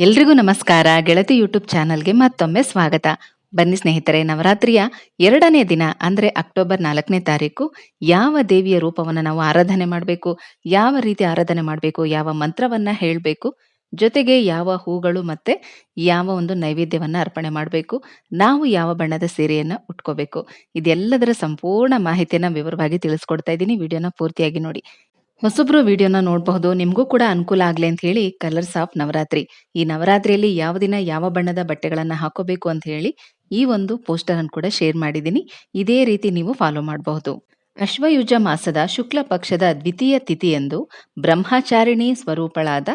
ಎಲ್ರಿಗೂ ನಮಸ್ಕಾರ. ಗೆಳತಿ ಯೂಟ್ಯೂಬ್ ಚಾನಲ್ಗೆ ಮತ್ತೊಮ್ಮೆ ಸ್ವಾಗತ. ಬನ್ನಿ ಸ್ನೇಹಿತರೆ, ನವರಾತ್ರಿಯ ಎರಡನೇ ದಿನ, ಅಂದ್ರೆ ಅಕ್ಟೋಬರ್ ನಾಲ್ಕನೇ ತಾರೀಕು, ಯಾವ ದೇವಿಯ ರೂಪವನ್ನ ನಾವು ಆರಾಧನೆ ಮಾಡಬೇಕು, ಯಾವ ರೀತಿ ಆರಾಧನೆ ಮಾಡಬೇಕು, ಯಾವ ಮಂತ್ರವನ್ನ ಹೇಳಬೇಕು, ಜೊತೆಗೆ ಯಾವ ಹೂಗಳು ಮತ್ತೆ ಯಾವ ಒಂದು ನೈವೇದ್ಯವನ್ನ ಅರ್ಪಣೆ ಮಾಡಬೇಕು, ನಾವು ಯಾವ ಬಣ್ಣದ ಸೀರೆಯನ್ನ ಉಟ್ಕೋಬೇಕು, ಇದೆಲ್ಲದರ ಸಂಪೂರ್ಣ ಮಾಹಿತಿಯನ್ನ ವಿವರವಾಗಿ ತಿಳಿಸ್ಕೊಡ್ತಾ ಇದ್ದೀನಿ. ವಿಡಿಯೋನ ಪೂರ್ತಿಯಾಗಿ ನೋಡಿ. ಹೊಸಬ್ರು ವಿಡಿಯೋನ ನೋಡಬಹುದು, ನಿಮಗೂ ಕೂಡ ಅನುಕೂಲ ಆಗ್ಲಿ ಅಂತ ಹೇಳಿ ಕಲರ್ಸ್ ಆಫ್ ನವರಾತ್ರಿ ಈ ನವರಾತ್ರಿಯಲ್ಲಿ ಯಾವ ದಿನ ಯಾವ ಬಣ್ಣದ ಬಟ್ಟೆಗಳನ್ನ ಹಾಕೋಬೇಕು ಅಂತ ಹೇಳಿ ಈ ಒಂದು ಪೋಸ್ಟರ್ ಅನ್ನು ಕೂಡ ಶೇರ್ ಮಾಡಿದ್ದೀನಿ. ಇದೇ ರೀತಿ ನೀವು ಫಾಲೋ ಮಾಡಬಹುದು. ಅಶ್ವಯುಜ ಮಾಸದ ಶುಕ್ಲ ಪಕ್ಷದ ದ್ವಿತೀಯ ತಿಥಿಯಂದು ಬ್ರಹ್ಮಚಾರಿಣಿ ಸ್ವರೂಪಳಾದ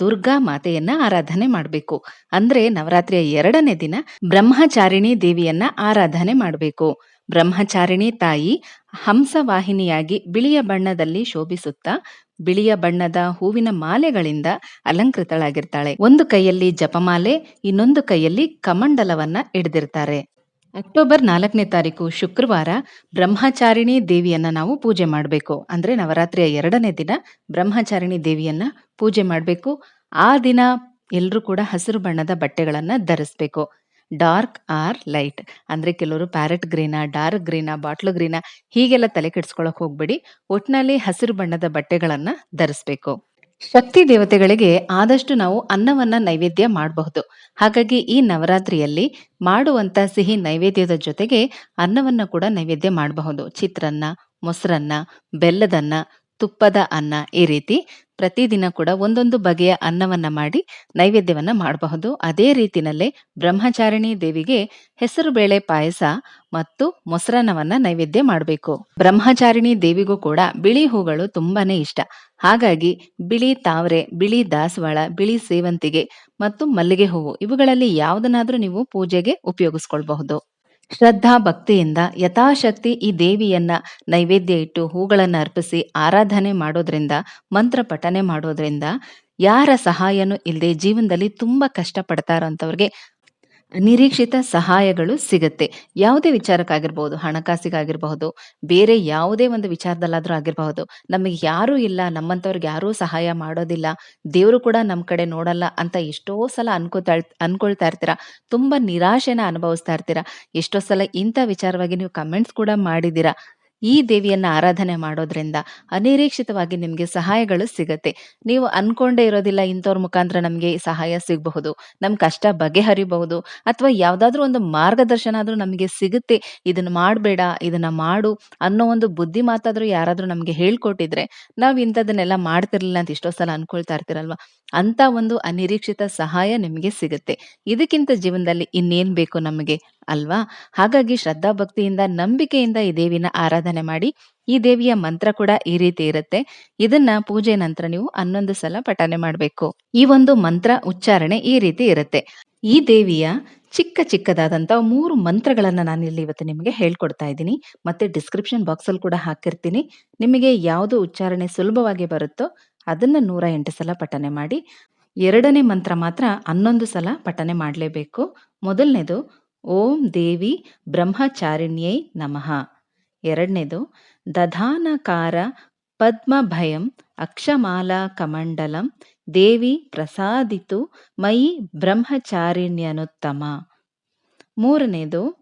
ದುರ್ಗಾ ಮಾತೆಯನ್ನ ಆರಾಧನೆ ಮಾಡಬೇಕು. ಅಂದ್ರೆ ನವರಾತ್ರಿಯ ಎರಡನೇ ದಿನ ಬ್ರಹ್ಮಚಾರಿಣಿ ದೇವಿಯನ್ನ ಆರಾಧನೆ ಮಾಡಬೇಕು. ಬ್ರಹ್ಮಚಾರಿಣಿ ತಾಯಿ ಹಂಸವಾಹಿನಿಯಾಗಿ ಬಿಳಿಯ ಬಣ್ಣದಲ್ಲಿ ಶೋಭಿಸುತ್ತಾ, ಬಿಳಿಯ ಬಣ್ಣದ ಹೂವಿನ ಮಾಲೆಗಳಿಂದ ಅಲಂಕೃತಳಾಗಿರ್ತಾಳೆ. ಒಂದು ಕೈಯಲ್ಲಿ ಜಪಮಾಲೆ, ಇನ್ನೊಂದು ಕೈಯಲ್ಲಿ ಕಮಂಡಲವನ್ನ ಹಿಡಿದಿರ್ತಾರೆ. ಅಕ್ಟೋಬರ್ ನಾಲ್ಕನೇ ತಾರೀಕು ಶುಕ್ರವಾರ ಬ್ರಹ್ಮಚಾರಿಣಿ ದೇವಿಯನ್ನ ನಾವು ಪೂಜೆ ಮಾಡಬೇಕು. ಅಂದ್ರೆ ನವರಾತ್ರಿಯ ಎರಡನೇ ದಿನ ಬ್ರಹ್ಮಚಾರಿಣಿ ದೇವಿಯನ್ನ ಪೂಜೆ ಮಾಡಬೇಕು. ಆ ದಿನ ಎಲ್ಲರೂ ಕೂಡ ಹಸಿರು ಬಣ್ಣದ ಬಟ್ಟೆಗಳನ್ನ ಧರಿಸ್ಬೇಕು. Dark or light. ಅಂದ್ರೆ ಕೆಲವರು parrot green, dark green, bottle green, ಹೀಗೆಲ್ಲ ತಲೆ ಕೆಡಿಸ್ಕೊಳಕ್ ಹೋಗ್ಬೇಡಿ. ಒಟ್ನಲ್ಲಿ ಹಸಿರು ಬಣ್ಣದ ಬಟ್ಟೆಗಳನ್ನ ಧರಿಸ್ಬೇಕು. ಶಕ್ತಿ ದೇವತೆಗಳಿಗೆ ಆದಷ್ಟು ನಾವು ಅನ್ನವನ್ನ ನೈವೇದ್ಯ ಮಾಡಬಹುದು. ಹಾಗಾಗಿ ಈ ನವರಾತ್ರಿಯಲ್ಲಿ ಮಾಡುವಂತ ಸಿಹಿ ನೈವೇದ್ಯದ ಜೊತೆಗೆ ಅನ್ನವನ್ನ ಕೂಡ ನೈವೇದ್ಯ ಮಾಡಬಹುದು. ಚಿತ್ರಾನ್ನ, ಮೊಸರನ್ನ, ಬೆಲ್ಲದನ್ನ, ತುಪ್ಪದ ಅನ್ನ ಈ ರೀತಿ ಪ್ರತಿದಿನ ಕೂಡ ಒಂದೊಂದು ಬಗೆಯ ಅನ್ನವನ್ನ ಮಾಡಿ ನೈವೇದ್ಯವನ್ನ ಮಾಡಬಹುದು. ಅದೇ ರೀತಿನಲ್ಲೇ ಬ್ರಹ್ಮಚಾರಿಣಿ ದೇವಿಗೆ ಹೆಸರು ಬೇಳೆ ಪಾಯಸ ಮತ್ತು ಮೊಸರನ್ನವನ್ನ ನೈವೇದ್ಯ ಮಾಡಬೇಕು. ಬ್ರಹ್ಮಚಾರಿಣಿ ದೇವಿಗೂ ಕೂಡ ಬಿಳಿ ಹೂಗಳು ತುಂಬಾನೇ ಇಷ್ಟ. ಹಾಗಾಗಿ ಬಿಳಿ ತಾವರೆ, ಬಿಳಿ ದಾಸವಾಳ, ಬಿಳಿ ಸೇವಂತಿಗೆ ಮತ್ತು ಮಲ್ಲಿಗೆ ಹೂವು ಇವುಗಳಲ್ಲಿ ಯಾವುದನ್ನಾದ್ರೂ ನೀವು ಪೂಜೆಗೆ ಉಪಯೋಗಿಸ್ಕೊಳ್ಬಹುದು. ಶ್ರದ್ಧಾ ಭಕ್ತಿಯಿಂದ ಯಥಾಶಕ್ತಿ ಈ ದೇವಿಯನ್ನ ನೈವೇದ್ಯ ಇಟ್ಟು ಹೂಗಳನ್ನು ಅರ್ಪಿಸಿ ಆರಾಧನೆ ಮಾಡೋದ್ರಿಂದ, ಮಂತ್ರ ಪಠನೆ ಮಾಡೋದ್ರಿಂದ ಯಾರ ಸಹಾಯನೂ ಇಲ್ಲದೆ ಜೀವನದಲ್ಲಿ ತುಂಬಾ ಕಷ್ಟ ಪಡ್ತಾರಂತವ್ರಿಗೆ ನಿರೀಕ್ಷಿತ ಸಹಾಯಗಳು ಸಿಗುತ್ತೆ. ಯಾವುದೇ ವಿಚಾರಕ್ಕಾಗಿರ್ಬೋದು, ಹಣಕಾಸಿಗಾಗಿರಬಹುದು, ಬೇರೆ ಯಾವುದೇ ಒಂದು ವಿಚಾರದಲ್ಲಾದರೂ ಆಗಿರಬಹುದು. ನಮಗೆ ಯಾರೂ ಇಲ್ಲ, ನಮ್ಮಂಥವ್ರಿಗೆ ಯಾರೂ ಸಹಾಯ ಮಾಡೋದಿಲ್ಲ, ದೇವರು ಕೂಡ ನಮ್ಮ ಕಡೆ ನೋಡಲ್ಲ ಅಂತ ಎಷ್ಟೋ ಸಲ ಅನ್ಕೋತಾ ಅನ್ಕೊಳ್ತಾ ಇರ್ತೀರಾ? ತುಂಬಾ ನಿರಾಶೆನ ಅನುಭವಿಸ್ತಾ ಇರ್ತೀರಾ? ಎಷ್ಟೋ ಸಲ ಇಂಥ ವಿಚಾರವಾಗಿ ನೀವು ಕಮೆಂಟ್ಸ್ ಕೂಡ ಮಾಡಿದ್ದೀರಾ? ಈ ದೇವಿಯನ್ನ ಆರಾಧನೆ ಮಾಡೋದ್ರಿಂದ ಅನಿರೀಕ್ಷಿತವಾಗಿ ನಿಮ್ಗೆ ಸಹಾಯಗಳು ಸಿಗತ್ತೆ. ನೀವು ಅನ್ಕೊಂಡೇ ಇರೋದಿಲ್ಲ ಇಂಥವ್ರ ಮುಖಾಂತರ ನಮ್ಗೆ ಸಹಾಯ ಸಿಗಬಹುದು. ನಮ್ ಕಷ್ಟ ಬಗೆಹರಿಬಹುದು. ಅಥವಾ ಯಾವ್ದಾದ್ರು ಒಂದು ಮಾರ್ಗದರ್ಶನ ಆದ್ರೂ ನಮಗೆ ಸಿಗುತ್ತೆ. ಇದನ್ನ ಮಾಡಬೇಡ, ಇದನ್ನ ಮಾಡು ಅನ್ನೋ ಒಂದು ಬುದ್ಧಿ ಮಾತಾದ್ರೂ ಯಾರಾದ್ರೂ ನಮ್ಗೆ ಹೇಳ್ಕೊಟ್ಟಿದ್ರೆ ನಾವ್ ಇಂಥದನ್ನೆಲ್ಲ ಮಾಡ್ತಿರ್ಲಿಲ್ಲ ಅಂತ ಇಷ್ಟೋ ಸಲ ಅನ್ಕೊಳ್ತಾ ಇರ್ತಿರಲ್ವಾ? ಅಂತ ಒಂದು ಅನಿರೀಕ್ಷಿತ ಸಹಾಯ ನಿಮಗೆ ಸಿಗುತ್ತೆ. ಇದಕ್ಕಿಂತ ಜೀವನದಲ್ಲಿ ಇನ್ನೇನ್ ಬೇಕು ನಮಗೆ? ಅಲ್ವಾ? ಹಾಗಾಗಿ ಶ್ರದ್ಧಾ ಭಕ್ತಿಯಿಂದ ನಂಬಿಕೆಯಿಂದ ಈ ದೇವಿನ ಆರಾಧನೆ ಮಾಡಿ ಈ ದೇವಿಯ ಮಂತ್ರ ಕೂಡ ಈ ರೀತಿ ಇರುತ್ತೆ. ಇದನ್ನ ಪೂಜೆ ನಂತರ ನೀವು ಹನ್ನೊಂದು ಸಲ ಪಠನೆ ಮಾಡಬೇಕು. ಈ ಒಂದು ಮಂತ್ರ ಉಚ್ಚಾರಣೆ ಈ ರೀತಿ ಇರುತ್ತೆ. ಈ ದೇವಿಯ ಚಿಕ್ಕ ಚಿಕ್ಕದಾದಂತಹ ಮೂರು ಮಂತ್ರಗಳನ್ನ ನಾನು ಇಲ್ಲಿ ಇವತ್ತು ನಿಮಗೆ ಹೇಳ್ಕೊಡ್ತಾ ಇದ್ದೀನಿ. ಮತ್ತೆ ಡಿಸ್ಕ್ರಿಪ್ಷನ್ ಬಾಕ್ಸ್ ಅಲ್ಲಿ ಕೂಡ ಹಾಕಿರ್ತೀನಿ. ನಿಮಗೆ ಯಾವುದು ಉಚ್ಚಾರಣೆ ಸುಲಭವಾಗಿ ಬರುತ್ತೋ ಅದನ್ನ ನೂರ ಎಂಟು ಸಲ ಪಠನೆ ಮಾಡಿ. ಎರಡನೇ ಮಂತ್ರ ಮಾತ್ರ ಹನ್ನೊಂದು ಸಲ ಪಠನೆ ಮಾಡಲೇಬೇಕು. ಮೊದಲನೇದು, ಓಂ ದೇವಿ ಬ್ರಹ್ಮಚಾರಿಣ್ಯೈ ನಮಃ. ಎರಡನೇದು, ದಧಾನಕಾರ ಪದ್ಮಭಯಂ ಅಕ್ಷಮಾಲಾ ಕಮಂಡಲಂ ದೇವಿ ಪ್ರಸಾದಿತು ಮಯಿ ಬ್ರಹ್ಮಚಾರಿಣ್ಯನುತ್ತಮ. ಮೂರನೇದು,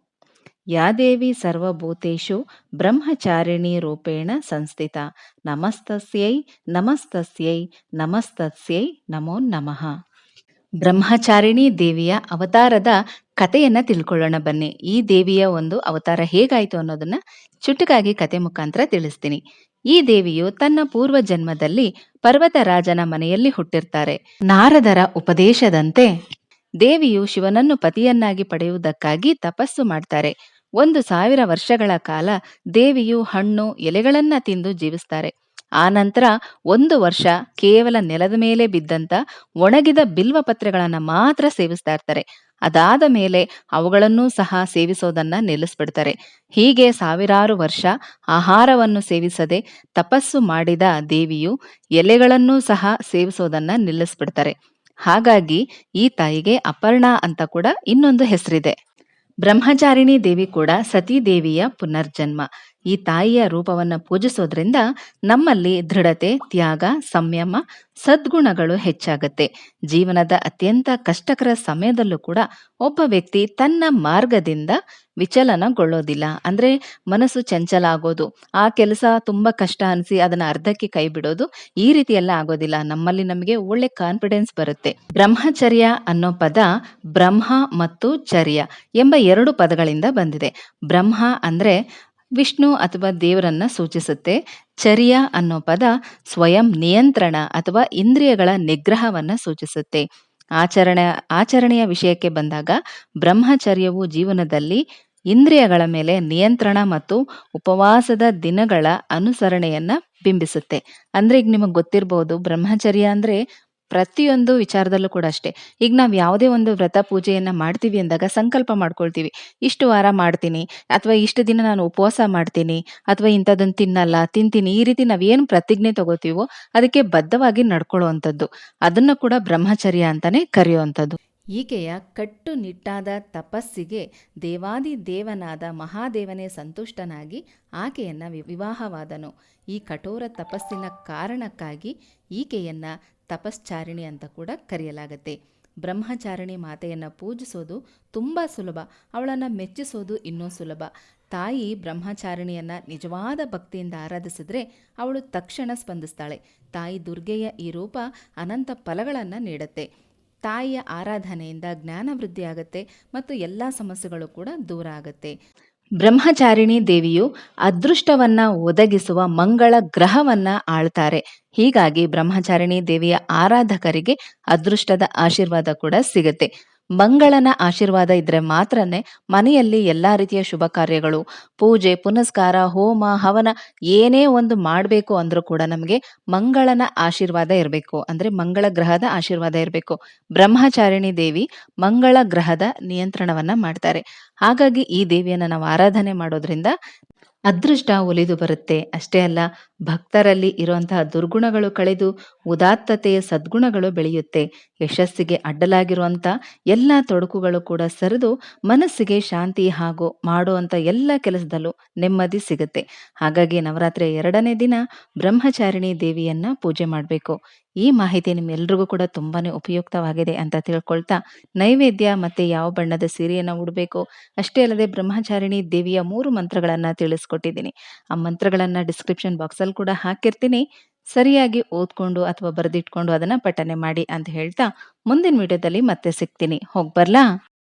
ಯಾದೇವಿ ಸರ್ವಭೂತೇಷು ಬ್ರಹ್ಮಚಾರಿಣಿ ರೂಪೇಣ ಸಂಸ್ಥಿತ, ನಮಸ್ತಸ್ಯೈ ನಮಸ್ತಸ್ಯೈ ನಮಸ್ತಸ್ಯೈ ನಮೋ ನಮಃ. ಬ್ರಹ್ಮಚಾರಿಣಿ ದೇವಿಯ ಅವತಾರದ ಕಥೆಯನ್ನ ತಿಳ್ಕೊಳ್ಳೋಣ ಬನ್ನಿ. ಈ ದೇವಿಯ ಒಂದು ಅವತಾರ ಹೇಗಾಯ್ತು ಅನ್ನೋದನ್ನ ಚುಟುಕಾಗಿ ಕತೆ ಮುಖಾಂತರ ತಿಳಿಸ್ತೀನಿ. ಈ ದೇವಿಯು ತನ್ನ ಪೂರ್ವ ಜನ್ಮದಲ್ಲಿ ಪರ್ವತ ರಾಜನ ಮನೆಯಲ್ಲಿ ಹುಟ್ಟಿರ್ತಾರೆ. ನಾರದರ ಉಪದೇಶದಂತೆ ದೇವಿಯು ಶಿವನನ್ನು ಪತಿಯನ್ನಾಗಿ ಪಡೆಯುವುದಕ್ಕಾಗಿ ತಪಸ್ಸು ಮಾಡ್ತಾರೆ. ಒಂದು ಸಾವಿರ ವರ್ಷಗಳ ಕಾಲ ದೇವಿಯು ಹಣ್ಣು, ಎಲೆಗಳನ್ನ ತಿಂದು ಜೀವಿಸ್ತಾರೆ. ಆ ನಂತರ ಒಂದು ವರ್ಷ ಕೇವಲ ನೆಲದ ಮೇಲೆ ಬಿದ್ದಂತ ಒಣಗಿದ ಬಿಲ್ವ ಪತ್ರೆಗಳನ್ನ ಮಾತ್ರ ಸೇವಿಸ್ತಾ ಇರ್ತಾರೆ. ಅದಾದ ಮೇಲೆ ಅವುಗಳನ್ನೂ ಸಹ ಸೇವಿಸೋದನ್ನ ನಿಲ್ಲಿಸ್ಬಿಡ್ತಾರೆ. ಹೀಗೆ ಸಾವಿರಾರು ವರ್ಷ ಆಹಾರವನ್ನು ಸೇವಿಸದೆ ತಪಸ್ಸು ಮಾಡಿದ ದೇವಿಯು ಎಲೆಗಳನ್ನೂ ಸಹ ಸೇವಿಸೋದನ್ನ ನಿಲ್ಲಿಸ್ಬಿಡ್ತಾರೆ. ಹಾಗಾಗಿ ಈ ತಾಯಿಗೆ ಅಪರ್ಣ ಅಂತ ಕೂಡ ಇನ್ನೊಂದು ಹೆಸರಿದೆ. ಬ್ರಹ್ಮಚಾರಿಣಿ ದೇವಿ ಕೂಡ ಸತೀ ದೇವಿಯ ಪುನರ್ಜನ್ಮ. ಈ ತಾಯಿಯ ರೂಪವನ್ನ ಪೂಜಿಸೋದ್ರಿಂದ ನಮ್ಮಲ್ಲಿ ದೃಢತೆ, ತ್ಯಾಗ, ಸಂಯಮ, ಸದ್ಗುಣಗಳು ಹೆಚ್ಚಾಗುತ್ತೆ ಜೀವನದ ಅತ್ಯಂತ ಕಷ್ಟಕರ ಸಮಯದಲ್ಲೂ ಕೂಡ ಒಬ್ಬ ವ್ಯಕ್ತಿ ತನ್ನ ಮಾರ್ಗದಿಂದ ವಿಚಲನಗೊಳ್ಳೋದಿಲ್ಲ. ಅಂದ್ರೆ ಮನಸ್ಸು ಚಂಚಲ ಆಗೋದು, ಆ ಕೆಲಸ ತುಂಬಾ ಕಷ್ಟ ಅನಿಸಿ ಅದನ್ನ ಅರ್ಧಕ್ಕೆ ಕೈ ಬಿಡೋದು, ಈ ರೀತಿ ಎಲ್ಲ ಆಗೋದಿಲ್ಲ. ನಮ್ಮಲ್ಲಿ ನಮಗೆ ಒಳ್ಳೆ ಕಾನ್ಫಿಡೆನ್ಸ್ ಬರುತ್ತೆ. ಬ್ರಹ್ಮಚರ್ಯ ಅನ್ನೋ ಪದ ಬ್ರಹ್ಮ ಮತ್ತು ಚರ್ಯ ಎಂಬ ಎರಡು ಪದಗಳಿಂದ ಬಂದಿದೆ. ಬ್ರಹ್ಮ ಅಂದ್ರೆ ವಿಷ್ಣು ಅಥವಾ ದೇವರನ್ನ ಸೂಚಿಸುತ್ತೆ. ಚರ್ಯ ಅನ್ನೋ ಪದ ಸ್ವಯಂ ನಿಯಂತ್ರಣ ಅಥವಾ ಇಂದ್ರಿಯಗಳ ನಿಗ್ರಹವನ್ನ ಸೂಚಿಸುತ್ತೆ. ಆಚರಣೆ, ಆಚರಣೆಯ ವಿಷಯಕ್ಕೆ ಬಂದಾಗ ಬ್ರಹ್ಮಚರ್ಯವು ಜೀವನದಲ್ಲಿ ಇಂದ್ರಿಯಗಳ ಮೇಲೆ ನಿಯಂತ್ರಣ ಮತ್ತು ಉಪವಾಸದ ದಿನಗಳ ಅನುಸರಣೆಯನ್ನ ಬಿಂಬಿಸುತ್ತೆ. ಅಂದ್ರೆ ಈಗ ನಿಮಗೆ ಗೊತ್ತಿರ್ಬಹುದು ಬ್ರಹ್ಮಚರ್ಯ ಅಂದ್ರೆ ಪ್ರತಿಯೊಂದು ವಿಚಾರದಲ್ಲೂ ಕೂಡ ಅಷ್ಟೇ. ಈಗ ನಾವು ಯಾವುದೇ ಒಂದು ವ್ರತ ಪೂಜೆಯನ್ನು ಮಾಡ್ತೀವಿ ಅಂದಾಗ ಸಂಕಲ್ಪ ಮಾಡ್ಕೊಳ್ತೀವಿ. ಇಷ್ಟು ವಾರ ಮಾಡ್ತೀನಿ ಅಥವಾ ಇಷ್ಟು ದಿನ ನಾನು ಉಪವಾಸ ಮಾಡ್ತೀನಿ ಅಥವಾ ಇಂಥದ್ದನ್ನು ತಿನ್ನಲ್ಲ, ತಿಂತೀನಿ ಈ ರೀತಿ ನಾವೇನು ಪ್ರತಿಜ್ಞೆ ತಗೋತೀವೋ ಅದಕ್ಕೆ ಬದ್ಧವಾಗಿ ನಡ್ಕೊಳ್ಳುವಂಥದ್ದು. ಅದನ್ನು ಕೂಡ ಬ್ರಹ್ಮಚರ್ಯ ಅಂತಾನೆ ಕರೆಯುವಂಥದ್ದು. ಈಕೆಯ ಕಟ್ಟುನಿಟ್ಟಾದ ತಪಸ್ಸಿಗೆ ದೇವಾದಿ ದೇವನಾದ ಮಹಾದೇವನೇ ಸಂತುಷ್ಟನಾಗಿ ಆಕೆಯನ್ನು ವಿವಾಹವಾದನು. ಈ ಕಠೋರ ತಪಸ್ಸಿನ ಕಾರಣಕ್ಕಾಗಿ ಈಕೆಯನ್ನ ತಪಶ್ಚಾರಿಣಿ ಅಂತ ಕೂಡ ಕರೆಯಲಾಗತ್ತೆ. ಬ್ರಹ್ಮಚಾರಿಣಿ ಮಾತೆಯನ್ನು ಪೂಜಿಸೋದು ತುಂಬ ಸುಲಭ. ಅವಳನ್ನು ಮೆಚ್ಚಿಸೋದು ಇನ್ನೂ ಸುಲಭ. ತಾಯಿ ಬ್ರಹ್ಮಚಾರಿಣಿಯನ್ನು ನಿಜವಾದ ಭಕ್ತಿಯಿಂದ ಆರಾಧಿಸಿದ್ರೆ ಅವಳು ತಕ್ಷಣ ಸ್ಪಂದಿಸ್ತಾಳೆ. ತಾಯಿ ದುರ್ಗೆಯ ಈ ರೂಪ ಅನಂತ ಫಲಗಳನ್ನು ನೀಡತ್ತೆ. ತಾಯಿಯ ಆರಾಧನೆಯಿಂದ ಜ್ಞಾನ ವೃದ್ಧಿ ಆಗತ್ತೆ ಮತ್ತು ಎಲ್ಲ ಸಮಸ್ಯೆಗಳು ಕೂಡ ದೂರ ಆಗತ್ತೆ. ಬ್ರಹ್ಮಚಾರಿಣಿ ದೇವಿಯು ಅದೃಷ್ಟವನ್ನ ಒದಗಿಸುವ ಮಂಗಳ ಗ್ರಹವನ್ನ ಆಳ್ತಾರೆ. ಹೀಗಾಗಿ ಬ್ರಹ್ಮಚಾರಿಣಿ ದೇವಿಯ ಆರಾಧಕರಿಗೆ ಅದೃಷ್ಟದ ಆಶೀರ್ವಾದ ಕೂಡ ಸಿಗತ್ತೆ. ಮಂಗಳನ ಆಶೀರ್ವಾದ ಇದ್ರೆ ಮಾತ್ರನೇ ಮನೆಯಲ್ಲಿ ಎಲ್ಲಾ ರೀತಿಯ ಶುಭ ಕಾರ್ಯಗಳು, ಪೂಜೆ, ಪುನಸ್ಕಾರ, ಹೋಮ, ಹವನ ಏನೇ ಒಂದು ಮಾಡಬೇಕು ಅಂದ್ರೂ ಕೂಡ ನಮಗೆ ಮಂಗಳನ ಆಶೀರ್ವಾದ ಇರಬೇಕು ಅಂದ್ರೆ ಮಂಗಳ ಗ್ರಹದ ಆಶೀರ್ವಾದ ಇರಬೇಕು ಬ್ರಹ್ಮಚಾರಿಣಿ ದೇವಿ ಮಂಗಳ ಗ್ರಹದ ನಿಯಂತ್ರಣವನ್ನ ಮಾಡ್ತಾರೆ. ಹಾಗಾಗಿ ಈ ದೇವಿಯನ್ನ ನಾವು ಆರಾಧನೆ ಮಾಡೋದ್ರಿಂದ ಅದೃಷ್ಟ ಒಲಿದು ಬರುತ್ತೆ. ಅಷ್ಟೇ ಅಲ್ಲ ಭಕ್ತರಲ್ಲಿ ಇರುವಂತಹ ದುರ್ಗುಣಗಳು ಕಳೆದು ಉದಾತ್ತತೆಯ ಸದ್ಗುಣಗಳು ಬೆಳೆಯುತ್ತೆ. ಯಶಸ್ಸಿಗೆ ಅಡ್ಡಲಾಗಿರುವಂಥ ಎಲ್ಲ ತೊಡಕುಗಳು ಕೂಡ ಸರಿದು ಮನಸ್ಸಿಗೆ ಶಾಂತಿ ಹಾಗೂ ಮಾಡುವಂಥ ಎಲ್ಲ ಕೆಲಸದಲ್ಲೂ ನೆಮ್ಮದಿ ಸಿಗುತ್ತೆ. ಹಾಗಾಗಿ ನವರಾತ್ರಿಯ ಎರಡನೇ ದಿನ ಬ್ರಹ್ಮಚಾರಿಣಿ ದೇವಿಯನ್ನ ಪೂಜೆ ಮಾಡಬೇಕು ಈ ಮಾಹಿತಿ ನಿಮ್ಮೆಲ್ರಿಗೂ ಕೂಡ ತುಂಬಾನೇ ಉಪಯುಕ್ತವಾಗಿದೆ ಅಂತ ತಿಳ್ಕೊಳ್ತಾ ನೈವೇದ್ಯ ಮತ್ತೆ ಯಾವ ಬಣ್ಣದ ಸೀರೆಯನ್ನು ಉಡಬೇಕು ಅಷ್ಟೇ ಅಲ್ಲದೆ ಬ್ರಹ್ಮಚಾರಿಣಿ ದೇವಿಯ ಮೂರು ಮಂತ್ರಗಳನ್ನ ತಿಳಿಸ್ಕೊಟ್ಟಿದ್ದೀನಿ. ಆ ಮಂತ್ರಗಳನ್ನ ಡಿಸ್ಕ್ರಿಪ್ಷನ್ ಬಾಕ್ಸಲ್ಲಿ ಕೂಡ ಹಾಕಿರ್ತೀನಿ. ಸರಿಯಾಗಿ ಓದ್ಕೊಂಡು ಅಥವಾ ಬರೆದಿಟ್ಕೊಂಡು ಅದನ್ನ ಪಠನೆ ಮಾಡಿ ಅಂತ ಹೇಳ್ತಾ ಮುಂದಿನ ವಿಡಿಯೋದಲ್ಲಿ ಮತ್ತೆ ಸಿಗ್ತೀನಿ. ಹೋಗ್ಬರ್ಲಾ?